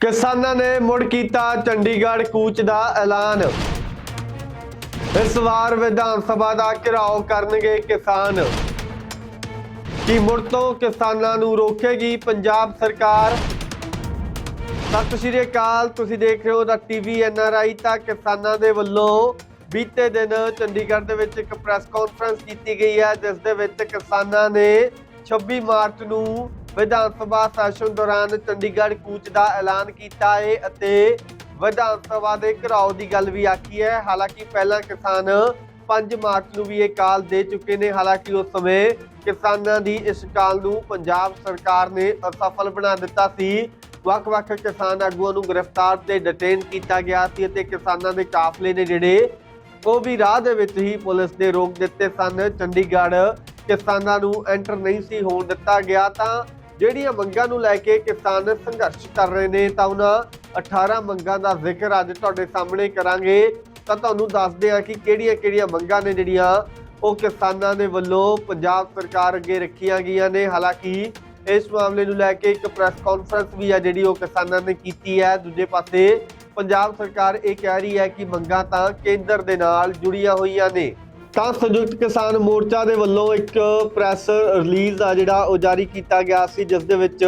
ਕਿਸਾਨਾਂ ਨੇ ਮੁੜ ਕੀਤਾ ਚੰਡੀਗੜ੍ਹ ਕੂਚ ਦਾ ਐਲਾਨ। ਇਸ ਵਾਰ ਵਿਧਾਨ ਸਭਾ ਦਾ ਘਿਰਾਓ ਕਰਨਗੇ ਕਿਸਾਨ। ਕੀ ਮੁੜ ਤੋਂ ਕਿਸਾਨਾਂ ਨੂੰ ਰੋਕੇਗੀ ਪੰਜਾਬ ਸਰਕਾਰ? ਸਤਿ ਸ਼੍ਰੀ ਅਕਾਲ, ਤੁਸੀਂ ਦੇਖ ਰਹੇ ਹੋ ਦਾ ਟੀਵੀ ਐਨਆਰਆਈ ਤਾਂ ਕਿਸਾਨਾਂ ਦੇ ਵੱਲੋਂ ਬੀਤੇ ਦਿਨ ਚੰਡੀਗੜ੍ਹ ਦੇ ਵਿੱਚ ਇੱਕ ਪ੍ਰੈਸ ਕਾਨਫਰੰਸ ਕੀਤੀ ਗਈ ਹੈ, ਜਿਸ ਦੇ ਵਿੱਚ ਕਿਸਾਨਾਂ ਨੇ 26 ਮਾਰਚ ਨੂੰ ਵਿਧਾਨ ਸਭਾ ਸੈਸ਼ਨ ਦੌਰਾਨ ਚੰਡੀਗੜ੍ਹ ਕੂਚ ਦਾ ਐਲਾਨ ਕੀਤਾ ਹੈ ਅਤੇ ਵਿਧਾਨ ਸਭਾ ਦੇ ਘਰਾਓ ਦੀ ਗੱਲ ਵੀ ਆਖੀ ਹੈ। ਹਾਲਾਂਕਿ ਪਹਿਲਾਂ ਕਿਸਾਨ 5 ਮਾਰਚ ਨੂੰ ਵੀ ਇਹ ਕਾਲ ਦੇ ਚੁੱਕੇ ਨੇ। ਹਾਲਾਂਕਿ ਉਸ ਸਮੇਂ ਕਿਸਾਨਾਂ ਦੀ ਇਸ ਕਾਲ ਨੂੰ ਪੰਜਾਬ ਸਰਕਾਰ ਨੇ ਅਸਫਲ ਬਣਾ ਦਿੱਤਾ ਸੀ। ਵੱਖ-ਵੱਖ ਕਿਸਾਨ ਆਗੂਆਂ ਨੂੰ ਗ੍ਰਿਫਤਾਰ ਤੇ ਡਿਟੇਨ ਕੀਤਾ ਗਿਆ ਸੀ ਅਤੇ ਕਿਸਾਨਾਂ ਦੇ ਕਾਫਲੇ ਨੇ ਜਿਹੜੇ ਉਹ ਵੀ ਰਾਹ ਦੇ ਵਿੱਚ ਹੀ ਪੁਲਿਸ ਨੇ ਰੋਕ ਦਿੱਤੇ ਸਨ। ਚੰਡੀਗੜ੍ਹ ਕਿਸਾਨਾਂ ਨੂੰ ਐਂਟਰ ਨਹੀਂ ਸੀ ਹੋਣ ਦਿੱਤਾ ਗਿਆ ਤਾਂ ਜਿਹੜੀਆਂ ਮੰਗਾਂ ਨੂੰ ਲੈ ਕੇ ਕਿਸਾਨ ਸੰਘਰਸ਼ ਕਰ ਰਹੇ ਨੇ, ਤਾਂ ਉਹਨਾਂ 18 ਮੰਗਾਂ ਦਾ ਜ਼ਿਕਰ ਅੱਜ ਤੁਹਾਡੇ ਸਾਹਮਣੇ ਕਰਾਂਗੇ। ਤਾਂ ਤੁਹਾਨੂੰ ਦੱਸਦੇ ਹਾਂ ਕਿ ਕਿਹੜੀਆਂ-ਕਿਹੜੀਆਂ ਮੰਗਾਂ ਨੇ ਜਿਹੜੀਆਂ ਉਹ ਕਿਸਾਨਾਂ ਦੇ ਵੱਲੋਂ ਪੰਜਾਬ ਸਰਕਾਰ ਅੱਗੇ ਰੱਖੀਆਂ ਗਈਆਂ ਨੇ। ਹਾਲਾਂਕਿ ਇਸ ਮਾਮਲੇ ਨੂੰ ਲੈ ਕੇ ਇੱਕ ਪ੍ਰੈਸ ਕਾਨਫਰੰਸ ਵੀ ਹੈ ਜਿਹੜੀ ਉਹ ਕਿਸਾਨਾਂ ਨੇ ਕੀਤੀ ਹੈ। ਦੂਜੇ ਪਾਸੇ ਪੰਜਾਬ ਸਰਕਾਰ ਇਹ ਕਹਿ ਰਹੀ ਹੈ ਕਿ ਮੰਗਾਂ ਤਾਂ ਕੇਂਦਰ ਦੇ ਨਾਲ ਜੁੜੀਆਂ ਹੋਈਆਂ ਨੇ। ਤਾਂ ਸੰਯੁਕਤ ਕਿਸਾਨ ਮੋਰਚਾ ਦੇ ਵੱਲੋਂ ਇੱਕ ਪ੍ਰੈਸ ਰਿਲੀਜ਼ ਆ ਜਿਹੜਾ ਉਹ ਜਾਰੀ ਕੀਤਾ ਗਿਆ ਸੀ ਜਿਸ ਦੇ ਵਿੱਚ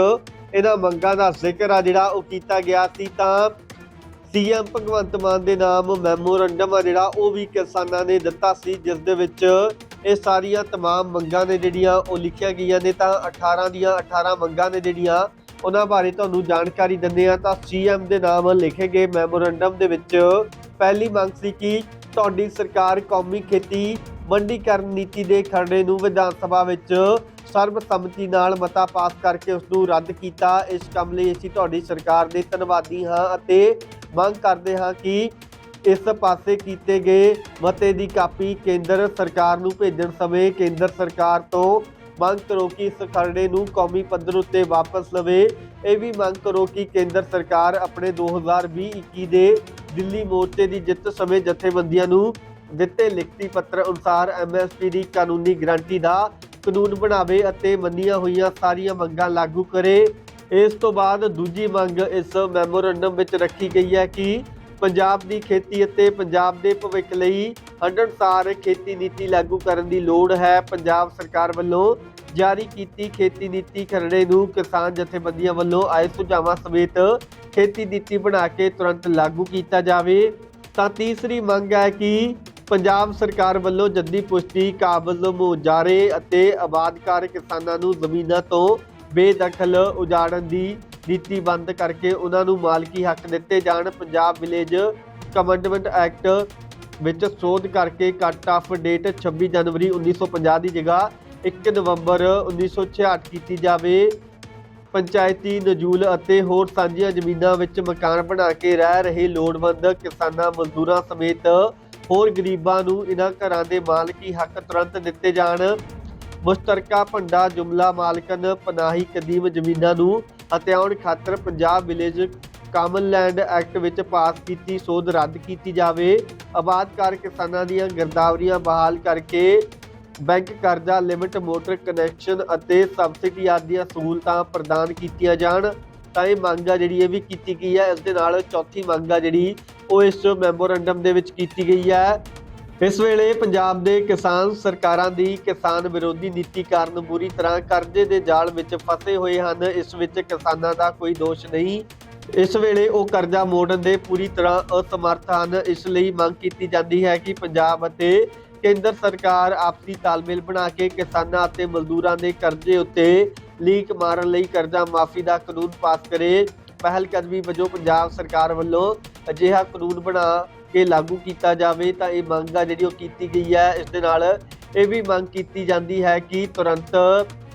ਇਹਨਾਂ ਮੰਗਾਂ ਦਾ ਜ਼ਿਕਰ ਆ ਜਿਹੜਾ ਉਹ ਕੀਤਾ ਗਿਆ ਸੀ ਤਾਂ ਸੀਐਮ ਭਗਵੰਤ ਮਾਨ ਦੇ ਨਾਮ ਮੈਮੋਰੰਡਮ ਆ ਜਿਹੜਾ ਉਹ ਵੀ ਕਿਸਾਨਾਂ ਨੇ ਦਿੱਤਾ ਸੀ ਜਿਸ ਦੇ ਵਿੱਚ ਇਹ ਸਾਰੀਆਂ तमाम ਮੰਗਾਂ ਨੇ ਜਿਹੜੀਆਂ ਉਹ ਲਿਖੀਆਂ ਗਈਆਂ ਨੇ ਤਾਂ 18 ਦੀਆਂ 18 ਮੰਗਾਂ ਨੇ ਜਿਹੜੀਆਂ ਉਹਨਾਂ ਬਾਰੇ ਤੁਹਾਨੂੰ ਜਾਣਕਾਰੀ ਦਿੰਦੇ ਆ ਤਾਂ ਸੀਐਮ ਦੇ ਨਾਮ ਲਿਖੇ ਗਏ ਮੈਮੋਰੰਡਮ ਦੇ ਵਿੱਚ ਪਹਿਲੀ ਮੰਗ ਸੀ ਕਿ ਤੁਹਾਡੀ ਸਰਕਾਰ ਕੌਮੀ ਖੇਤੀ ਮੰਡੀਕਰਨ ਨੀਤੀ ਦੇ ਖਰੜੇ ਨੂੰ ਵਿਧਾਨ ਸਭਾ ਵਿੱਚ ਸਰਬਸੰਮਤੀ ਨਾਲ ਮਤਾ ਪਾਸ ਕਰਕੇ ਉਸ ਨੂੰ ਰੱਦ ਕੀਤਾ। ਇਸ ਕੰਮ ਲਈ ਅਸੀਂ ਤੁਹਾਡੀ ਸਰਕਾਰ ਦੇ ਧੰਨਵਾਦੀ ਹਾਂ ਅਤੇ ਮੰਗ ਕਰਦੇ ਹਾਂ ਕਿ ਇਸ ਪਾਸੇ ਕੀਤੇ ਗਏ ਮਤੇ ਦੀ ਕਾਪੀ ਕੇਂਦਰ ਸਰਕਾਰ ਨੂੰ ਭੇਜਣ ਸਮੇਂ ਕੇਂਦਰ ਸਰਕਾਰ ਤੋਂ ਮੰਗ ਕਰੋ ਕਿ ਇਸ ਖਰੜੇ ਨੂੰ ਕੌਮੀ ਪੱਧਰ ਉੱਤੇ ਵਾਪਸ ਲਵੇ। ਇਹ ਵੀ ਮੰਗ ਕਰੋ ਕਿ ਕੇਂਦਰ ਸਰਕਾਰ ਆਪਣੇ 2020-21 ਦੇ ਦਿੱਲੀ ਮੋਰਚੇ ਦੀ ਜਿੱਤ ਸਮੇਂ ਜਥੇਬੰਦੀਆਂ ਨੂੰ ਦਿੱਤੇ ਲਿਖਤੀ ਪੱਤਰ ਅਨੁਸਾਰ ਐਮਐਸਪੀ ਦੀ ਕਾਨੂੰਨੀ ਗਰੰਟੀ ਦਾ ਕਾਨੂੰਨ ਬਣਾਵੇ ਅਤੇ ਮੰਨੀਆਂ ਹੋਈਆਂ ਸਾਰੀਆਂ ਮੰਗਾਂ ਲਾਗੂ ਕਰੇ। ਇਸ ਤੋਂ ਬਾਅਦ ਦੂਜੀ ਮੰਗ ਇਸ ਮੈਮੋਰੰਡਮ ਵਿੱਚ ਰੱਖੀ ਗਈ ਹੈ ਕਿ ਪੰਜਾਬ ਦੀ ਖੇਤੀ ਅਤੇ ਪੰਜਾਬ ਦੇ ਭਵਿੱਖ ਲਈ ਹੰਢਣਸਾਰ ਖੇਤੀ ਨੀਤੀ ਲਾਗੂ ਕਰਨ ਦੀ ਲੋੜ ਹੈ। ਪੰਜਾਬ ਸਰਕਾਰ ਵੱਲੋਂ ਜਾਰੀ ਕੀਤੀ ਖੇਤੀ ਨੀਤੀ ਖਰੜੇ ਨੂੰ ਕਿਸਾਨ ਜਥੇਬੰਦੀਆਂ ਵੱਲੋਂ ਆਏ ਸੁਝਾਵਾਂ ਸਮੇਤ ਖੇਤੀ ਨੀਤੀ ਬਣਾ ਕੇ ਤੁਰੰਤ ਲਾਗੂ ਕੀਤਾ ਜਾਵੇ। ਤਾਂ ਤੀਸਰੀ ਮੰਗ ਹੈ ਕਿ ਪੰਜਾਬ ਸਰਕਾਰ ਵੱਲੋਂ ਜੱਦੀ ਪੁਸ਼ਤੀ ਕਾਬਲ ਮੁਜਾਰੇ ਅਤੇ ਆਬਾਦਕਾਰ ਕਿਸਾਨਾਂ ਨੂੰ ਜ਼ਮੀਨਾਂ ਤੋਂ ਬੇਦਖਲ ਉਜਾੜਨ ਦੀ ਨੀਤੀ ਬੰਦ ਕਰਕੇ ਉਹਨਾਂ ਨੂੰ ਮਾਲਕੀ ਹੱਕ ਦਿੱਤੇ ਜਾਣ। ਪੰਜਾਬ ਵਿਲੇਜ ਕਮੈਂਡਮੈਂਟ ਐਕਟ ਵਿੱਚ ਸੋਧ ਕਰਕੇ ਕੱਟ ਆਫ ਡੇਟ 26 ਜਨਵਰੀ 1950 ਦੀ ਜਗ੍ਹਾ 1 ਨਵੰਬਰ 1966 ਕੀਤੀ ਜਾਵੇ। ਪੰਚਾਇਤੀ ਨਜੂਲ ਅਤੇ ਹੋਰ ਸਾਂਝੀਆਂ ਜ਼ਮੀਨਾਂ ਵਿੱਚ ਮਕਾਨ ਬਣਾ ਕੇ ਰਹਿ ਰਹੇ ਲੋੜਵੰਦ ਕਿਸਾਨਾਂ ਮਜ਼ਦੂਰਾਂ ਸਮੇਤ ਹੋਰ ਗਰੀਬਾਂ ਨੂੰ ਇਹਨਾਂ ਘਰਾਂ ਦੇ ਮਾਲਕੀ ਹੱਕ ਤੁਰੰਤ ਦਿੱਤੇ ਜਾਣ। ਮੁਸ਼ਤਰਕਾ ਭੰਡਾ ਜੁਮਲਾ ਮਾਲਕਨ ਪਨਾਹੀ ਕਦੀਮ ਜ਼ਮੀਨਾਂ ਨੂੰ ਹਤਿਆਉਣ ਖਾਤਰ Punjab village common land act ਵਿੱਚ ਪਾਸ ਕੀਤੀ ਸੋਧ ਰੱਦ ਕੀਤੀ ਜਾਵੇ। ਆਬਾਦਕਾਰ ਕਿਸਾਨਾਂ ਦੀਆਂ ਗਿਰਦਾਵਰੀਆਂ ਬਹਾਲ ਕਰਕੇ ਬੈਂਕ ਕਰਜ਼ਾ, ਲਿਮਟ, ਮੋਟਰ ਕਨੈਕਸ਼ਨ ਅਤੇ ਸਬਸਿਡੀ ਆਦਿ ਦੀਆਂ ਸਹੂਲਤਾਂ ਪ੍ਰਦਾਨ ਕੀਤੀਆਂ ਜਾਣ, ਤਾਂ ਇਹ ਮੰਗ ਆ ਜਿਹੜੀ ਇਹ ਵੀ ਕੀਤੀ ਗਈ ਹੈ, ਇਸ ਦੇ ਨਾਲ ਚੌਥੀ ਮੰਗ ਆ ਜਿਹੜੀ ਉਹ ਇਸ ਮੈਮੋਰੰਡਮ ਦੇ ਵਿੱਚ ਕੀਤੀ ਗਈ ਹੈ। ਇਸ ਵੇਲੇ ਪੰਜਾਬ ਦੇ ਕਿਸਾਨ ਸਰਕਾਰਾਂ ਦੀ ਕਿਸਾਨ ਵਿਰੋਧੀ ਨੀਤੀ ਕਾਰਨ ਬੁਰੀ ਤਰ੍ਹਾਂ ਕਰਜ਼ੇ ਦੇ ਜਾਲ ਵਿੱਚ ਫਸੇ ਹੋਏ ਹਨ, ਇਸ ਵਿੱਚ ਕਿਸਾਨਾਂ ਦਾ ਕੋਈ ਦੋਸ਼ ਨਹੀਂ। ਇਸ ਵੇਲੇ ਉਹ ਕਰਜ਼ਾ ਮੋੜਨ ਦੇ ਪੂਰੀ ਤਰ੍ਹਾਂ ਅਸਮਰਥ ਹਨ, ਇਸ ਲਈ ਮੰਗ ਕੀਤੀ ਜਾਂਦੀ ਹੈ ਕਿ ਪੰਜਾਬ ਅਤੇ ਕੇਂਦਰ ਸਰਕਾਰ ਆਪਸੀ ਤਾਲਮੇਲ ਬਣਾ ਕੇ ਕਿਸਾਨਾਂ ਅਤੇ ਮਜ਼ਦੂਰਾਂ ਦੇ ਕਰਜ਼ੇ ਉੱਤੇ ਲੀਕ ਮਾਰਨ ਲਈ ਕਰਜ਼ਾ ਮਾਫੀ ਦਾ ਕਾਨੂੰਨ ਪਾਸ ਕਰੇ। ਪਹਿਲ ਕਦਮੀ ਵਜੋਂ ਪੰਜਾਬ ਸਰਕਾਰ ਵੱਲੋਂ ਅਜਿਹਾ ਕਾਨੂੰਨ ਬਣਾ ਕੇ ਲਾਗੂ ਕੀਤਾ ਜਾਵੇ ਤਾਂ ਇਹ ਮੰਗ ਆ ਜਿਹੜੀ ਉਹ ਕੀਤੀ ਗਈ ਹੈ। ਇਸ ਦੇ ਨਾਲ ਇਹ ਵੀ ਮੰਗ ਕੀਤੀ ਜਾਂਦੀ ਹੈ ਕਿ ਤੁਰੰਤ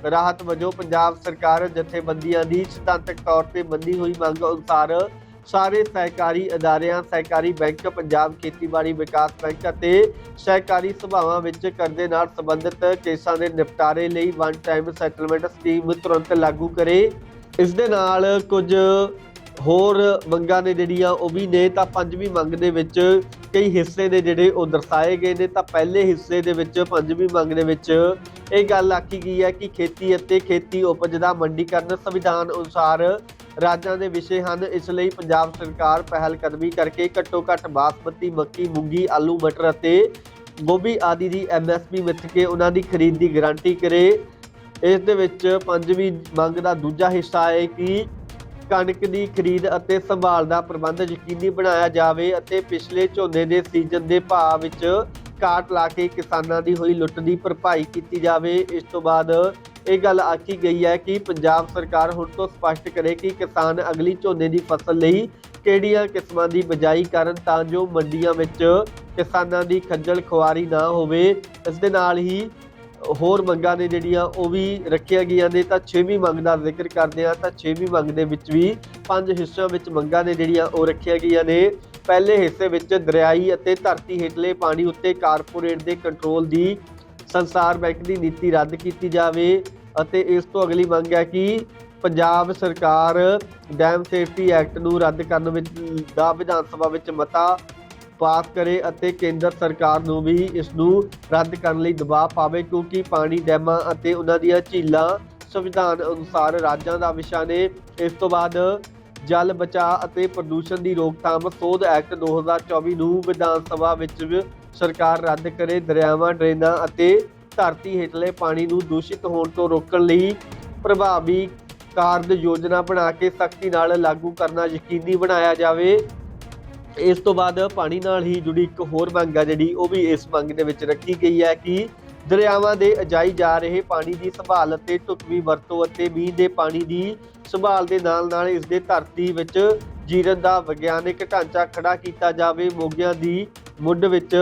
ਰਾਹਤ ਵਜੋਂ ਪੰਜਾਬ ਸਰਕਾਰ ਜਥੇਬੰਦੀਆਂ ਦੀ ਸਿਧਾਂਤਕ ਤੌਰ ਤੇ ਮੰਨੀ ਹੋਈ ਮੰਗ ਅਨੁਸਾਰ ਸਾਰੇ ਸਹਿਕਾਰੀ ਅਦਾਰਿਆਂ, ਸਹਿਕਾਰੀ ਬੈਂਕ, ਪੰਜਾਬ ਖੇਤੀਬਾੜੀ ਵਿਕਾਸ ਬੈਂਕ ਅਤੇ ਸਹਿਕਾਰੀ ਸਭਾਵਾਂ ਵਿੱਚ ਕਰਜ਼ੇ ਨਾਲ ਸੰਬੰਧਿਤ ਕੇਸਾਂ ਦੇ ਨਿਪਟਾਰੇ ਲਈ ਵਨ ਟਾਈਮ ਸੈਟਲਮੈਂਟ ਸਕੀਮ ਤੁਰੰਤ ਲਾਗੂ ਕਰੇ। ਇਸ ਦੇ ਨਾਲ ਕੁਝ ਹੋਰ ਮੰਗਾਂ ਨੇ ਜਿਹੜੀਆਂ ਉਹ ਵੀ ਨੇ, ਤਾਂ ਪੰਜਵੀਂ ਮੰਗ ਦੇ ਵਿੱਚ ਕਈ ਹਿੱਸੇ ਨੇ ਜਿਹੜੇ ਉਹ ਦਰਸਾਏ ਗਏ ਨੇ, ਤਾਂ ਪਹਿਲੇ ਹਿੱਸੇ ਦੇ ਵਿੱਚ, ਪੰਜਵੀਂ ਮੰਗ ਦੇ ਵਿੱਚ ਇਹ ਗੱਲ ਆਖੀ ਗਈ ਹੈ ਕਿ ਖੇਤੀ ਅਤੇ ਖੇਤੀ ਉਪਜ ਦਾ ਮੰਡੀਕਰਨ ਸੰਵਿਧਾਨ ਅਨੁਸਾਰ ਰਾਜਾਂ ਦੇ ਵਿਸ਼ੇ ਹਨ। ਇਸ ਲਈ ਪੰਜਾਬ ਸਰਕਾਰ ਪਹਿਲ ਕਦਮੀ ਕਰਕੇ ਘੱਟੋ ਘੱਟ ਬਾਸਮਤੀ ਮੱਕੀ, ਮੂੰਗੀ, ਆਲੂ, ਮਟਰ ਅਤੇ ਗੋਭੀ ਆਦਿ ਦੀ ਐਮਐਸਪੀ ਮਿੱਥ ਕੇ ਉਹਨਾਂ ਦੀ ਖਰੀਦ ਦੀ ਗਾਰੰਟੀ ਕਰੇ। ਇਸ ਦੇ ਵਿੱਚ ਪੰਜਵੀਂ ਮੰਗ ਦਾ ਦੂਜਾ ਹਿੱਸਾ ਹੈ ਕਿ ਕਣਕ ਦੀ ਖਰੀਦ ਅਤੇ ਸੰਭਾਲ ਦਾ ਪ੍ਰਬੰਧ ਯਕੀਨੀ ਬਣਾਇਆ ਜਾਵੇ ਅਤੇ ਪਿਛਲੇ ਝੋਨੇ ਦੇ ਸੀਜ਼ਨ ਦੇ ਭਾਅ ਵਿੱਚ ਕਾਟ ਲਾ ਕੇ ਕਿਸਾਨਾਂ ਦੀ ਹੋਈ ਲੁੱਟ ਦੀ ਭਰਪਾਈ ਕੀਤੀ ਜਾਵੇ। ਇਸ ਤੋਂ ਬਾਅਦ ਇਹ ਗੱਲ ਆਖੀ ਗਈ ਹੈ ਕਿ ਪੰਜਾਬ ਸਰਕਾਰ ਹੁਣ ਤੋਂ ਸਪਸ਼ਟ ਕਰੇ ਕਿ ਕਿਸਾਨ ਅਗਲੀ ਝੋਨੇ ਦੀ ਫਸਲ ਲਈ ਕਿਹੜੀਆਂ ਕਿਸਮਾਂ ਦੀ ਬਿਜਾਈ ਕਰਨ ਤਾਂ ਜੋ ਮੰਡੀਆਂ ਵਿੱਚ ਕਿਸਾਨਾਂ ਦੀ ਖੱਜਲ ਖੁਆਰੀ ਨਾ ਹੋਵੇ। ਇਸ ਦੇ ਨਾਲ ਹੀ ਹੋਰ ਮੰਗਾਂ ਨੇ ਜਿਹੜੀਆਂ ਉਹ ਵੀ ਰੱਖੀਆਂ ਗਈਆਂ ਨੇ, ਤਾਂ 6ਵੀਂ ਮੰਗ ਦਾ ਜ਼ਿਕਰ ਕਰਦੇ ਆ ਤਾਂ 6ਵੀਂ ਮੰਗ ਦੇ ਵਿੱਚ ਵੀ ਪੰਜ ਹਿੱਸਿਆਂ ਵਿੱਚ ਮੰਗਾਂ ਨੇ ਜਿਹੜੀਆਂ ਉਹ ਰੱਖੀਆਂ ਗਈਆਂ ਨੇ। ਪਹਿਲੇ ਹਿੱਸੇ ਵਿੱਚ ਦਰਿਆਈ ਅਤੇ ਧਰਤੀ ਹੇਠਲੇ ਪਾਣੀ ਉੱਤੇ ਕਾਰਪੋਰੇਟ ਦੇ ਕੰਟਰੋਲ ਦੀ ਸੰਸਾਰ ਬੈਂਕ ਦੀ ਨੀਤੀ ਰੱਦ ਕੀਤੀ ਜਾਵੇ ਅਤੇ ਇਸ ਤੋਂ ਅਗਲੀ ਮੰਗ ਹੈ ਕਿ ਪੰਜਾਬ ਸਰਕਾਰ ਡੈਮ ਸੇਫਟੀ ਐਕਟ ਨੂੰ ਰੱਦ ਕਰਨ ਵਿੱਚ, ਦਾ ਵਿਧਾਨ ਸਭਾ ਵਿੱਚ ਮਤਾ ਪਾਸ ਕਰੇ ਅਤੇ ਕੇਂਦਰ ਸਰਕਾਰ ਨੂੰ ਵੀ ਇਸ ਨੂੰ ਰੱਦ ਕਰਨ ਲਈ ਦਬਾਅ ਪਾਵੇ ਕਿਉਂਕਿ ਪਾਣੀ ਡੈਮਾਂ ਅਤੇ ਉਹਨਾਂ ਦੀਆਂ ਝੀਲਾਂ ਸੰਵਿਧਾਨ ਅਨੁਸਾਰ ਰਾਜਾਂ ਦਾ ਵਿਸ਼ਾ ਨੇ। ਇਸ ਤੋਂ ਬਾਅਦ ਜਲ ਬਚਾਅ ਅਤੇ ਪ੍ਰਦੂਸ਼ਣ ਦੀ ਰੋਕਥਾਮ ਸੋਧ ਐਕਟ 2024 ਨੂੰ ਵਿਧਾਨ ਸਭਾ ਵਿੱਚ ਸਰਕਾਰ ਰੱਦ ਕਰੇ ਦਰਿਆਵਾਂ, ਡਰੇਨਾਂ ਅਤੇ ਧਰਤੀ ਹੇਠਲੇ ਪਾਣੀ ਨੂੰ ਦੂਸ਼ਿਤ ਹੋਣ ਤੋਂ ਰੋਕਣ ਲਈ ਪ੍ਰਭਾਵੀ ਕਾਰਜ ਯੋਜਨਾ ਬਣਾ ਕੇ ਸਖਤੀ ਨਾਲ ਲਾਗੂ ਕਰਨਾ ਯਕੀਨੀ ਬਣਾਇਆ ਜਾਵੇ। ਇਸ ਤੋਂ ਬਾਅਦ ਪਾਣੀ ਨਾਲ ਹੀ ਜੁੜੀ ਇੱਕ ਹੋਰ ਮੰਗ ਆ ਜਿਹੜੀ ਉਹ ਵੀ ਇਸ ਮੰਗ ਦੇ ਵਿੱਚ ਰੱਖੀ ਗਈ ਹੈ ਕਿ ਦਰਿਆਵਾਂ ਦੇ ਅਜਾਈ ਜਾ ਰਹੇ ਪਾਣੀ ਦੀ ਸੰਭਾਲ ਅਤੇ ਢੁਕਵੀਂ ਵਰਤੋਂ ਅਤੇ ਮੀਂਹ ਦੇ ਪਾਣੀ ਦੀ ਸੰਭਾਲ ਦੇ ਨਾਲ ਨਾਲ ਇਸ ਦੇ ਧਰਤੀ ਵਿੱਚ ਜੀਰਨ ਦਾ ਵਿਗਿਆਨਿਕ ਢਾਂਚਾ ਖੜਾ ਕੀਤਾ ਜਾਵੇ। ਮੋਗਿਆਂ ਦੀ ਮੁੱਢ ਵਿੱਚ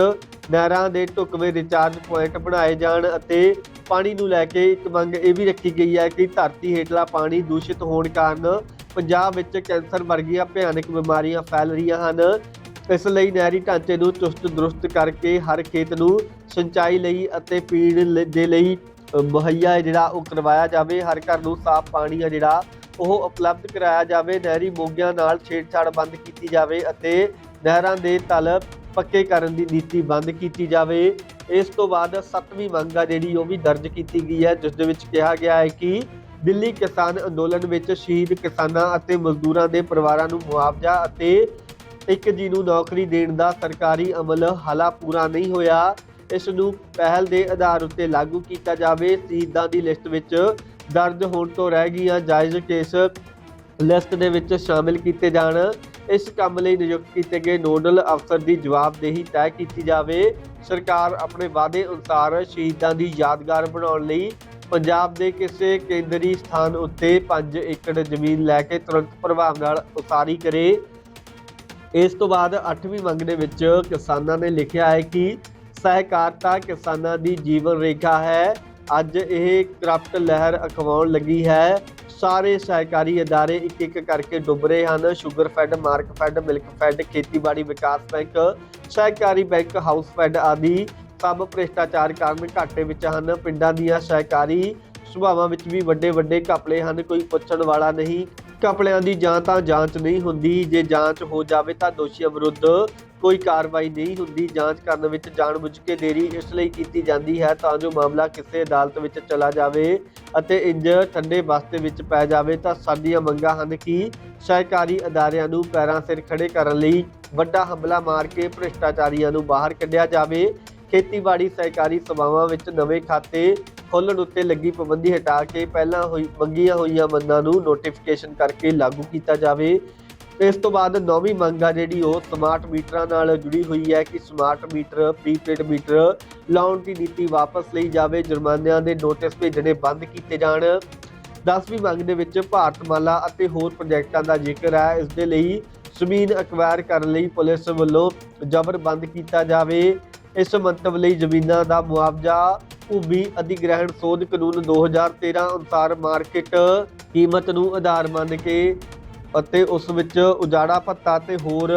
ਨਹਿਰਾਂ ਦੇ ਢੁਕਵੇਂ ਰਿਚਾਰਜ ਪੁਆਇੰਟ ਬਣਾਏ ਜਾਣ ਅਤੇ ਪਾਣੀ ਨੂੰ ਲੈ ਕੇ ਇੱਕ ਮੰਗ ਇਹ ਵੀ ਰੱਖੀ ਗਈ ਹੈ ਕਿ ਧਰਤੀ ਹੇਠਲਾ ਪਾਣੀ ਦੂਸ਼ਿਤ ਹੋਣ ਕਾਰਨ ਪੰਜਾਬ ਵਿੱਚ ਕੈਂਸਰ ਵਰਗੀਆਂ ਭਿਆਨਕ ਬਿਮਾਰੀਆਂ ਫੈਲ ਰਹੀਆਂ ਹਨ। ਇਸ ਲਈ ਨਹਿਰੀ ਢਾਂਚੇ ਨੂੰ ਚੁਸਤ ਦਰੁਸਤ ਕਰਕੇ ਹਰ ਖੇਤ ਨੂੰ ਸਿੰਚਾਈ ਲਈ ਅਤੇ ਪੀਣ ਲ- ਦੇ ਲਈ ਮੁਹੱਈਆ ਹੈ ਜਿਹੜਾ ਉਹ ਕਰਵਾਇਆ ਜਾਵੇ। ਹਰ ਘਰ ਨੂੰ ਸਾਫ਼ ਪਾਣੀ ਆ ਜਿਹੜਾ ਉਹ ਉਪਲਬਧ ਕਰਾਇਆ ਜਾਵੇ। ਨਹਿਰੀ ਮੋਗਿਆਂ ਨਾਲ ਛੇੜਛਾੜ ਬੰਦ ਕੀਤੀ ਜਾਵੇ ਅਤੇ ਨਹਿਰਾਂ ਦੇ ਤਲ ਪੱਕੇ ਕਰਨ ਦੀ ਨੀਤੀ ਬੰਦ ਕੀਤੀ ਜਾਵੇ। ਇਸ ਤੋਂ ਬਾਅਦ ਸੱਤਵੀਂ ਮੰਗ ਆ ਜਿਹੜੀ, ਉਹ ਵੀ ਦਰਜ ਕੀਤੀ ਗਈ ਹੈ, ਜਿਸ ਦੇ ਵਿੱਚ ਕਿਹਾ ਗਿਆ ਹੈ ਕਿ ਦਿੱਲੀ ਕਿਸਾਨ ਅੰਦੋਲਨ ਵਿੱਚ ਸ਼ਹੀਦ ਕਿਸਾਨਾਂ ਅਤੇ ਮਜ਼ਦੂਰਾਂ ਦੇ ਪਰਿਵਾਰਾਂ ਨੂੰ ਮੁਆਵਜ਼ਾ ਅਤੇ ਇੱਕ ਜੀ ਨੂੰ ਨੌਕਰੀ ਦੇਣ ਦਾ ਸਰਕਾਰੀ ਅਮਲ ਹਾਲਾ ਪੂਰਾ ਨਹੀਂ ਹੋਇਆ। ਇਸ ਨੂੰ ਪਹਿਲ ਦੇ ਆਧਾਰ ਉੱਤੇ ਲਾਗੂ ਕੀਤਾ ਜਾਵੇ। ਸ਼ਹੀਦਾਂ ਦੀ ਲਿਸਟ ਵਿੱਚ ਦਰਜ ਹੋਣ ਤੋਂ ਰਹਿ ਗਈਆਂ ਜਾਇਜ਼ ਕੇਸ ਲਿਸਟ ਦੇ ਵਿੱਚ ਸ਼ਾਮਿਲ ਕੀਤੇ ਜਾਣ। ਇਸ ਕੰਮ ਲਈ ਨਿਯੁਕਤ ਕੀਤੇ ਗਏ ਨੋਡਲ ਅਫਸਰ ਦੀ ਜਵਾਬਦੇਹੀ ਤੈਅ ਕੀਤੀ ਜਾਵੇ। ਸਰਕਾਰ ਆਪਣੇ ਵਾਅਦੇ ਅਨੁਸਾਰ ਸ਼ਹੀਦਾਂ ਦੀ ਯਾਦਗਾਰ ਬਣਾਉਣ ਲਈ ਪੰਜਾਬ ਦੇ ਕਿਸੇ ਕੇਂਦਰੀ ਸਥਾਨ ਉੱਤੇ 5 ਏਕੜ ਜ਼ਮੀਨ ਲੈ ਕੇ ਤੁਰੰਤ ਪ੍ਰਭਾਵ ਨਾਲ ਉਸਾਰੀ ਕਰੇ। ਇਸ ਤੋਂ ਬਾਅਦ 8ਵੀਂ ਮੰਗ ਦੇ ਵਿੱਚ ਕਿਸਾਨਾਂ ਨੇ ਲਿਖਿਆ ਹੈ ਕਿ ਸਹਿਕਾਰਤਾ ਕਿਸਾਨਾਂ ਦੀ ਜੀਵਨ ਰੇਖਾ ਹੈ। ਅੱਜ ਇਹ ਕਰਪਟ ਲਹਿਰ ਅਖਵਾਉਣ ਲੱਗੀ ਹੈ। ਸਾਰੇ ਸਹਿਕਾਰੀ ਅਦਾਰੇ ਇੱਕ ਇੱਕ ਕਰਕੇ ਡੁੱਬ ਰਹੇ ਹਨ। Sugarfed Markfed Milkfed ਖੇਤੀਬਾੜੀ ਵਿਕਾਸ ਬੈਂਕ, ਸਹਿਕਾਰੀ ਬੈਂਕ ਹਾਊਸ ਫੈਡ ਆਦਿ ਸਭ ਭ੍ਰਿਸ਼ਟਾਚਾਰ ਕਾਰਨ ਘਾਟੇ ਵਿੱਚ ਹਨ। ਪਿੰਡਾਂ ਦੀਆਂ ਸਹਿਕਾਰੀ ਸੁਭਾਵਾਂ ਵਿੱਚ ਵੀ ਵੱਡੇ ਵੱਡੇ ਘਪਲੇ ਹਨ। ਕੋਈ ਪੁੱਛਣ ਵਾਲਾ ਨਹੀਂ। ਘਪਲਿਆਂ ਦੀ ਜਾਂ ਤਾਂ ਜਾਂਚ ਨਹੀਂ ਹੁੰਦੀ। ਜੇ ਜਾਂਚ ਹੋ ਜਾਵੇ ਤਾਂ ਦੋਸ਼ੀਆਂ ਵਿਰੁੱਧ ਕੋਈ ਕਾਰਵਾਈ ਨਹੀਂ ਹੁੰਦੀ, ਜਾਂਚ ਕਰਨ ਵਿੱਚ ਜਾਣਬੁੱਝ ਕੇ ਦੇਰੀ ਇਸ ਲਈ ਕੀਤੀ ਜਾਂਦੀ ਹੈ ਤਾਂ ਜੋ ਮਾਮਲਾ ਕਿਸੇ ਅਦਾਲਤ ਵਿੱਚ ਚਲਾ ਜਾਵੇ ਅਤੇ ਇੰਜ ਠੰਡੇ ਬਸਤੇ ਵਿੱਚ ਪੈ ਜਾਵੇ ਤਾਂ ਸਾਡੀਆਂ ਮੰਗਾਂ ਹਨ ਕਿ ਸਹਿਕਾਰੀ ਅਦਾਰਿਆਂ ਨੂੰ ਪੈਰਾਂ ਸਿਰ ਖੜੇ ਕਰਨ ਲਈ ਵੱਡਾ ਹਮਲਾ ਮਾਰ ਕੇ ਭ੍ਰਿਸ਼ਟਾਚਾਰੀਆਂ ਨੂੰ ਬਾਹਰ ਕੱਢਿਆ ਜਾਵੇ। ਖੇਤੀਬਾੜੀ ਸਹਿਕਾਰੀ ਸਭਾਵਾਂ ਵਿੱਚ ਨਵੇਂ ਖਾਤੇ ਖੋਲ੍ਹਣ ਉੱਤੇ ਲੱਗੀ ਪਾਬੰਦੀ ਹਟਾ ਕੇ ਪਹਿਲਾਂ ਹੋਈ, ਮੰਗੀਆਂ ਹੋਈਆਂ ਮੰਗਾਂ ਨੂੰ ਨੋਟੀਫਿਕੇਸ਼ਨ ਕਰਕੇ ਲਾਗੂ ਕੀਤਾ ਜਾਵੇ। ਇਸ ਤੋਂ ਬਾਅਦ ਨੌਵੀਂ ਮੰਗ ਆ ਜਿਹੜੀ ਉਹ ਸਮਾਰਟ ਮੀਟਰਾਂ ਨਾਲ ਜੁੜੀ ਹੋਈ ਹੈ ਕਿ ਸਮਾਰਟ ਮੀਟਰ ਪ੍ਰੀਪੇਡ ਮੀਟਰ ਲਾਉਣ ਦੀ ਨੀਤੀ ਵਾਪਸ ਲਈ ਜਾਵੇ, ਜੁਰਮਾਨਿਆਂ ਦੇ ਨੋਟਿਸ ਭੇਜਣੇ ਬੰਦ ਕੀਤੇ ਜਾਣ। 10ਵੀਂ ਮੰਗ ਦੇ ਵਿੱਚ ਭਾਰਤਮਾਲਾ ਅਤੇ ਹੋਰ ਪ੍ਰੋਜੈਕਟਾਂ ਦਾ ਜ਼ਿਕਰ ਹੈ। ਇਸ ਦੇ ਲਈ ਜ਼ਮੀਨ ਅਕਵਾਇਰ ਕਰਨ ਲਈ ਪੁਲਿਸ ਵੱਲੋਂ ਜ਼ਬਰ ਬੰਦ ਕੀਤਾ ਜਾਵੇ। ਇਸ ਮੰਤਵ ਲਈ ਜ਼ਮੀਨਾਂ ਦਾ ਮੁਆਵਜ਼ਾ ਭੂਮੀ ਅਧਿਗ੍ਰਹਿਣ ਸੋਧ ਕਾਨੂੰਨ 2013 ਅਨੁਸਾਰ ਮਾਰਕੀਟ ਕੀਮਤ ਨੂੰ ਆਧਾਰ ਮੰਨ ਕੇ ਅਤੇ ਉਸ ਵਿੱਚ ਉਜਾੜਾ ਭੱਤਾ ਤੇ ਹੋਰ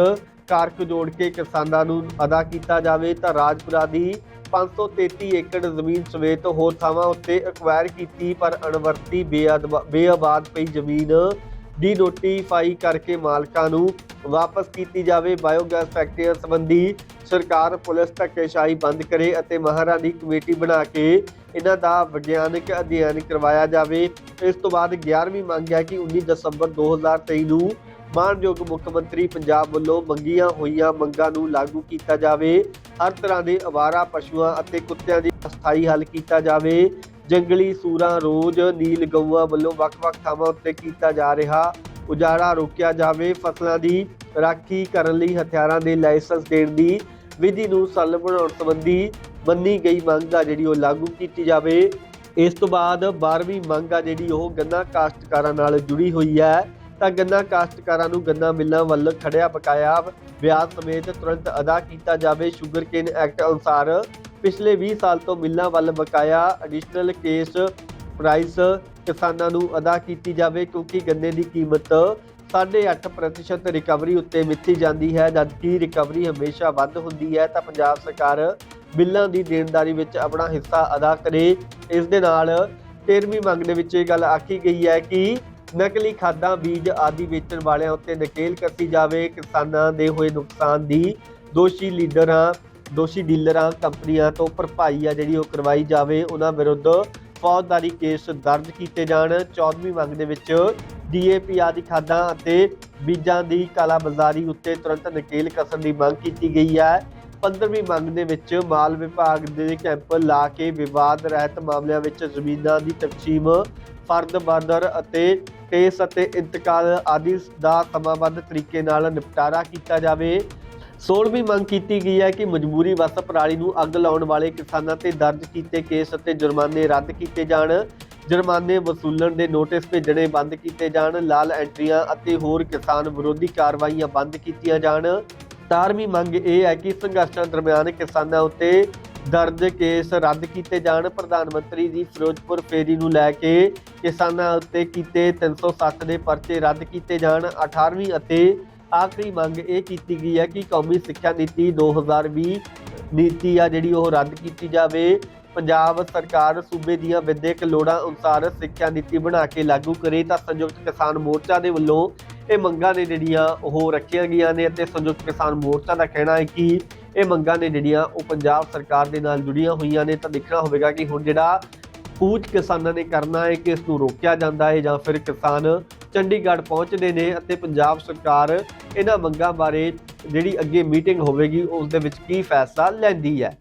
ਕਾਰਕ ਜੋੜ ਕੇ ਕਿਸਾਨਾਂ ਨੂੰ ਅਦਾ ਕੀਤਾ ਜਾਵੇ ਤਾਂ ਰਾਜਪੁਰਾ ਦੀ 533 ਏਕੜ ਜ਼ਮੀਨ ਸਮੇਤ ਹੋਰ ਥਾਵਾਂ ਉੱਤੇ ਅਕਵਾਇਰ ਕੀਤੀ ਪਰ ਅਣਵਰਤੀ ਬੇਅਦਬ- ਬੇਆਬਾਦ ਪਈ ਜ਼ਮੀਨ ਦੀ ਨੋਟੀਫਾਈ ਕਰਕੇ ਮਾਲਕਾਂ ਨੂੰ ਵਾਪਸ ਕੀਤੀ ਜਾਵੇ। ਬਾਇਓਗੈਸ ਫੈਕਟਰੀਆਂ ਸੰਬੰਧੀ ਸਰਕਾਰ, ਪੁਲਿਸ ਧੱਕੇਸ਼ਾਹੀ ਬੰਦ ਕਰੇ ਅਤੇ ਮਾਹਰਾਂ ਦੀ ਕਮੇਟੀ ਬਣਾ ਕੇ ਇਹਨਾਂ ਦਾ ਵਿਗਿਆਨਕ ਅਧਿਐਨ ਕਰਵਾਇਆ ਜਾਵੇ। ਇਸ ਤੋਂ ਬਾਅਦ 11ਵੀਂ ਮੰਗ ਹੈ ਕਿ 19 ਦਸੰਬਰ 2023 ਨੂੰ ਮਾਨਯੋਗ ਮੁੱਖ ਮੰਤਰੀ ਪੰਜਾਬ ਵੱਲੋਂ ਮੰਗੀਆਂ ਹੋਈਆਂ ਮੰਗਾਂ ਨੂੰ ਲਾਗੂ ਕੀਤਾ ਜਾਵੇ। ਹਰ ਤਰ੍ਹਾਂ ਦੇ ਅਵਾਰਾ ਪਸ਼ੂਆਂ ਅਤੇ ਕੁੱਤਿਆਂ ਦੀ ਸਥਾਈ ਹੱਲ ਕੀਤਾ ਜਾਵੇ। ਜੰਗਲੀ ਸੂਰਾਂ ਰੋਜ਼ ਨੀਲ ਗਊਆਂ ਵੱਲੋਂ ਵੱਖ-ਵੱਖ ਥਾਵਾਂ ਉੱਤੇ ਕੀਤਾ ਜਾ ਰਿਹਾ ਉਜਾੜਾ ਰੋਕਿਆ ਜਾਵੇ। ਫਸਲਾਂ ਦੀ ਰਾਖੀ ਕਰਨ ਲਈ ਹਥਿਆਰਾਂ ਦੇ ਲਾਇਸੈਂਸ ਦੇਣ ਦੀ ਵਿਧੀ ਨੂੰ ਸਰਲ ਬਣਾਉਣ ਸੰਬੰਧੀ ਮੰਨੀ ਗਈ ਮੰਗ ਆ ਜਿਹੜੀ ਉਹ ਲਾਗੂ ਕੀਤੀ ਜਾਵੇ। ਇਸ ਤੋਂ ਬਾਅਦ 12ਵੀਂ ਮੰਗ ਆ ਜਿਹੜੀ ਉਹ ਗੰਨਾ ਕਾਸ਼ਤਕਾਰਾਂ ਨਾਲ ਜੁੜੀ ਹੋਈ ਹੈ। ਤਾਂ ਗੰਨਾ ਕਾਸ਼ਤਕਾਰਾਂ ਨੂੰ ਗੰਨਾ ਮਿੱਲਾਂ ਵੱਲ ਖੜਿਆ ਬਕਾਇਆ ਵਿਆਜ ਸਮੇਤ ਤੁਰੰਤ ਅਦਾ ਕੀਤਾ ਜਾਵੇ। ਸ਼ੂਗਰਕੇਨ ਐਕਟ ਅਨੁਸਾਰ ਪਿਛਲੇ 20 ਸਾਲ ਤੋਂ ਮਿੱਲਾਂ ਵੱਲ ਬਕਾਇਆ ਐਡੀਸ਼ਨਲ ਕੇਸ ਪ੍ਰਾਈਸ ਕਿਸਾਨਾਂ ਨੂੰ ਅਦਾ ਕੀਤੀ ਜਾਵੇ ਕਿਉਂਕਿ ਗੰਨੇ ਦੀ ਕੀਮਤ 8.5% ਰਿਕਵਰੀ ਉੱਤੇ ਮਿੱਥੀ ਜਾਂਦੀ ਹੈ ਜਦਕਿ ਰਿਕਵਰੀ ਹਮੇਸ਼ਾ ਵੱਧ ਹੁੰਦੀ ਹੈ, ਤਾਂ ਪੰਜਾਬ ਸਰਕਾਰ ਬਿੱਲਾਂ ਦੀ ਦੇਣਦਾਰੀ ਵਿੱਚ ਆਪਣਾ ਹਿੱਸਾ ਅਦਾ ਕਰੇ। ਇਸ ਦੇ ਨਾਲ 13ਵੀਂ ਮੰਗ ਦੇ ਵਿੱਚ ਇਹ ਗੱਲ ਆਖੀ ਗਈ ਹੈ ਕਿ ਨਕਲੀ ਖਾਦਾਂ, ਬੀਜ ਆਦਿ ਵੇਚਣ ਵਾਲਿਆਂ ਉੱਤੇ ਨਕੇਲ ਕੱਸੀ ਜਾਵੇ। ਕਿਸਾਨਾਂ ਦੇ ਹੋਏ ਨੁਕਸਾਨ ਦੀ ਦੋਸ਼ੀ ਲੀਡਰਾਂ, ਦੋਸ਼ੀ ਡੀਲਰਾਂ, ਕੰਪਨੀਆਂ ਤੋਂ ਭਰਪਾਈ ਆ ਜਿਹੜੀ ਉਹ ਕਰਵਾਈ ਜਾਵੇ, ਉਹਨਾਂ ਵਿਰੁੱਧ ਫੌਜਦਾਰੀ ਕੇਸ ਦਰਜ ਕੀਤੇ ਜਾਣ। 14ਵੀਂ ਮੰਗ ਦੇ ਵਿੱਚ ਡੀਏਪੀ ਆਦਿ ਖਾਦਾਂ ਅਤੇ ਬੀਜਾਂ ਦੀ ਕਾਲਾਬਾਜ਼ਾਰੀ ਉੱਤੇ ਤੁਰੰਤ ਨਕੇਲ ਕਸਣ ਦੀ ਮੰਗ ਕੀਤੀ ਗਈ ਹੈ। 15ਵੀਂ ਮੰਗ ਦੇ ਵਿੱਚ ਮਾਲ ਵਿਭਾਗ ਦੇ ਕੈਂਪ ਲਾ ਕੇ ਵਿਵਾਦ ਰਹਿਤ ਮਾਮਲਿਆਂ ਵਿੱਚ ਜ਼ਮੀਨਾਂ ਦੀ ਤਕਸੀਮ, ਫਰਦ ਬਦਰ ਅਤੇ ਕੇਸ ਅਤੇ ਇੰਤਕਾਲ ਆਦਿ ਦਾ ਸਮਾਬੱਧ ਤਰੀਕੇ ਨਾਲ ਨਿਪਟਾਰਾ ਕੀਤਾ ਜਾਵੇ। 16ਵੀਂ ਮੰਗ ਕੀਤੀ ਗਈ ਹੈ ਕਿ ਮਜਬੂਰੀ ਵਸ ਪਰਾਲੀ ਨੂੰ ਅੱਗ ਲਾਉਣ ਵਾਲੇ ਕਿਸਾਨਾਂ ਤੇ ਦਰਜ ਕੀਤੇ ਕੇਸ ਅਤੇ ਜੁਰਮਾਨੇ ਰੱਦ ਕੀਤੇ ਜਾਣ। ਜੁਰਮਾਨੇ ਵਸੂਲਣ ਦੇ ਨੋਟਿਸ ਭੇਜਣੇ ਬੰਦ ਕੀਤੇ ਜਾਣ, ਲਾਲ ਐਂਟਰੀਆਂ ਅਤੇ ਹੋਰ ਕਿਸਾਨ ਵਿਰੋਧੀ ਕਾਰਵਾਈਆਂ ਬੰਦ ਕੀਤੀਆਂ ਜਾਣ। 17ਵੀਂ ਮੰਗ ਇਹ ਹੈ ਕਿ ਸੰਘਰਸ਼ਾਂ ਦਰਮਿਆਨ ਕਿਸਾਨਾਂ ਉੱਤੇ ਦਰਜ ਕੇਸ ਰੱਦ ਕੀਤੇ ਜਾਣ। ਪ੍ਰਧਾਨ ਮੰਤਰੀ ਦੀ ਫਿਰੋਜ਼ਪੁਰ ਫੇਰੀ ਨੂੰ ਲੈ ਕੇ ਕਿਸਾਨਾਂ ਉੱਤੇ ਕੀਤੇ 307 ਦੇ ਪਰਚੇ ਰੱਦ ਕੀਤੇ ਜਾਣ। 18ਵੀਂ ਅਤੇ ਆਖਰੀ ਮੰਗ ਇਹ ਕੀਤੀ ਗਈ ਹੈ ਕਿ ਕੌਮੀ ਸਿੱਖਿਆ ਨੀਤੀ 2020 ਨੀਤੀ ਆ ਜਿਹੜੀ ਉਹ ਰੱਦ ਕੀਤੀ ਜਾਵੇ। ਪੰਜਾਬ ਸਰਕਾਰ ਸੂਬੇ ਦੀਆਂ ਵਿਦਿਅਕ ਲੋੜਾਂ ਅਨੁਸਾਰ ਸਿੱਖਿਆ ਨੀਤੀ ਬਣਾ ਕੇ ਲਾਗੂ ਕਰੇ ਤਾਂ ਸੰਯੁਕਤ ਕਿਸਾਨ ਮੋਰਚਾ ਦੇ ਵੱਲੋਂ ਇਹ ਮੰਗਾਂ ਨੇ ਜਿਹੜੀਆਂ ਉਹ ਰੱਖੀਆਂ ਗਈਆਂ ਨੇ ਅਤੇ ਸੰਯੁਕਤ ਕਿਸਾਨ ਮੋਰਚਾ ਦਾ ਕਹਿਣਾ ਹੈ ਕਿ ਇਹ ਮੰਗਾਂ ਨੇ ਜਿਹੜੀਆਂ ਉਹ ਪੰਜਾਬ ਸਰਕਾਰ ਦੇ ਨਾਲ ਜੁੜੀਆਂ ਹੋਈਆਂ ਨੇ ਤਾਂ ਦੇਖਣਾ ਹੋਵੇਗਾ ਕਿ ਹੁਣ ਜਿਹੜਾ ਕੂਚ ਕਿਸਾਨਾਂ ਨੇ ਕਰਨਾ ਹੈ ਕਿ ਇਸ ਨੂੰ ਰੋਕਿਆ ਜਾਂਦਾ ਹੈ ਜਾਂ ਫਿਰ ਕਿਸਾਨ ਚੰਡੀਗੜ੍ਹ ਪਹੁੰਚਦੇ ਨੇ ਅਤੇ ਪੰਜਾਬ ਸਰਕਾਰ ਇਹਨਾਂ ਮੰਗਾਂ ਬਾਰੇ ਜਿਹੜੀ ਅੱਗੇ ਮੀਟਿੰਗ ਹੋਵੇਗੀ ਉਸ ਦੇ ਵਿੱਚ ਕੀ ਫੈਸਲਾ ਲੈਂਦੀ ਹੈ।